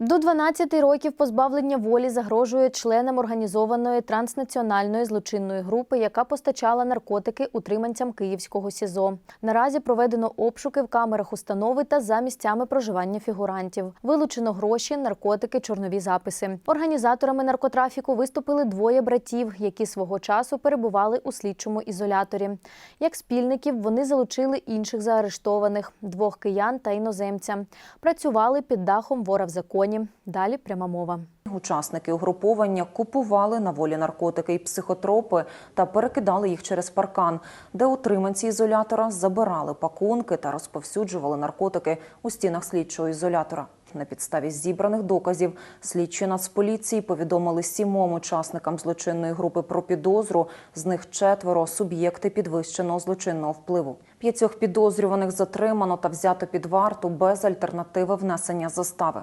До 12 років позбавлення волі загрожує членам організованої транснаціональної злочинної групи, яка постачала наркотики утриманцям Київського СІЗО. Наразі проведено обшуки в камерах установи та за місцями проживання фігурантів. Вилучено гроші, наркотики, чорнові записи. Організаторами наркотрафіку виступили двоє братів, які свого часу перебували у слідчому ізоляторі. Як спільників вони залучили інших заарештованих двох киян та іноземця. Працювали під дахом вора в законі. Далі пряма мова. Учасники угруповання купували на волі наркотики і психотропи та перекидали їх через паркан, де утриманці ізолятора забирали пакунки та розповсюджували наркотики у стінах слідчого ізолятора. На підставі зібраних доказів слідчі Нацполіції повідомили сімом учасникам злочинної групи про підозру. З них четверо суб'єкти підвищеного злочинного впливу. П'ятьох підозрюваних затримано та взято під варту без альтернативи внесення застави.